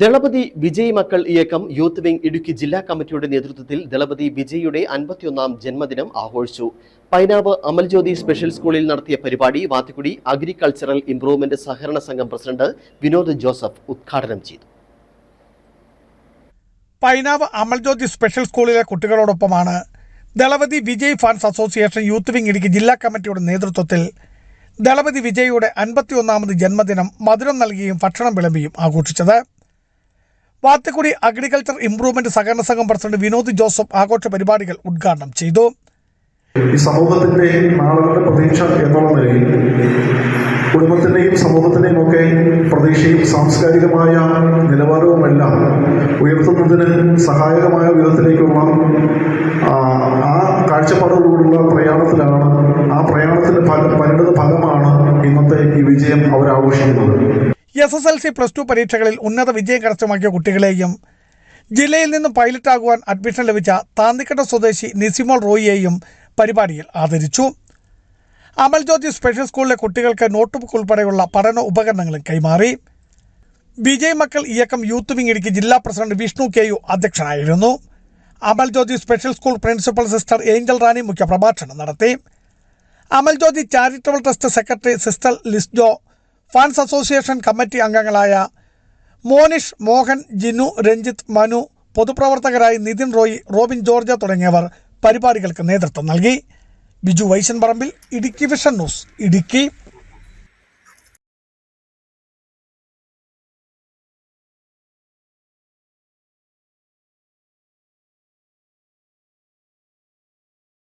ദളപതി വിജയ് മക്കൾ Iyakkam youth wing Idukki ജില്ലാ കമ്മിറ്റിയുടെ നേതൃത്വത്തിൽ ദളപതി വിജയ്യുടെ അൻപത്തിയൊന്നാം ജന്മദിനം ആഘോഷിച്ചു. പൈനാവ് അമൽജ്യോതി സ്പെഷ്യൽ സ്കൂളിൽ നടത്തിയ പരിപാടി വാത്തിക്കുടി അഗ്രികൾച്ചറൽ ഇംപ്രൂവ്മെന്റ് സഹകരണ സംഘം പ്രസിഡന്റ് വിനോദ് ജോസഫ് ഉദ്ഘാടനം ചെയ്തു. പൈനാവ് അമൽജ്യോതി സ്പെഷ്യൽ സ്കൂളിലെ കുട്ടികളോടൊപ്പമാണ് Dalapathy Vijay fans association youth wing Idukki ജില്ലാ കമ്മിറ്റിയുടെ നേതൃത്വത്തിൽ ദളപതി വിജയുടെ അൻപത്തിയൊന്നാമത് ജന്മദിനം മധുരം നൽകിയും ഭക്ഷണം വിളമ്പിയും ആഘോഷിച്ചത്. വാത്തുക്കുടി അഗ്രികൾച്ചർ ഇംപ്രൂവ്മെന്റ് സഹകരണ സംഘം പ്രസിഡന്റ് വിനോദ് ജോസഫ് ആഘോഷ പരിപാടികൾ ഉദ്ഘാടനം ചെയ്തു. ഈ സമൂഹത്തിന്റെ നാളുകളുടെ പ്രതീക്ഷ എന്നുള്ള നിലയിൽ കുടുംബത്തിന്റെയും സമൂഹത്തിന്റെയും ഒക്കെ പ്രതീക്ഷയും സാംസ്കാരികമായ നിലവാരവുമെല്ലാം ഉയർത്തുന്നതിന് സഹായകമായ വിധത്തിലേക്കുള്ള ആ, കാഴ്ചപ്പാടോടുകൂടിയുള്ള പ്രയാണത്തിലാണ് ആ പ്രയാണത്തിന്റെ ഫല പരിണിത ഫലമാണ് ഇന്നത്തെ ഈ വിജയം അവർ ആഘോഷിക്കുന്നത് S S L C plus two പരീക്ഷകളിൽ ഉന്നത വിജയം കരസ്ഥമാക്കിയ കുട്ടികളെയും ജില്ലയിൽ നിന്നും പൈലറ്റാകുവാൻ അഡ്മിഷൻ ലഭിച്ച താന്തിക്കട്ട സ്വദേശി നിസിമോൾ റോയിയെയും പരിപാടിയിൽ ആദരിച്ചു. അമൽജ്യോതി സ്പെഷ്യൽ സ്കൂളിലെ കുട്ടികൾക്ക് നോട്ട്ബുക്ക് ഉൾപ്പെടെയുള്ള പഠന ഉപകരണങ്ങളും കൈമാറി. വിജയ് മക്കൾ ഇയക്കം യൂത്ത് വിംഗ് ഇടുക്കി ജില്ലാ പ്രസിഡന്റ് വിഷ്ണു കെ യു അധ്യക്ഷനായിരുന്നു. Amaljyothi special school principal sister Angel Rani മുഖ്യപ്രഭാഷണം നടത്തി. Amaljyothi charitable trust secretary sister Lisjo fans association committee അംഗങ്ങളായ മോനിഷ് മോഹൻ ജിനു രഞ്ജിത്ത് മനു പൊതുപ്രവർത്തകരായി നിതിൻ റോയി റോബിൻ ജോർജ് തുടങ്ങിയവർ പരിപാടികൾക്ക് നേതൃത്വം നൽകി. Biju Vaishan Parambil Idukki vision news Idukki.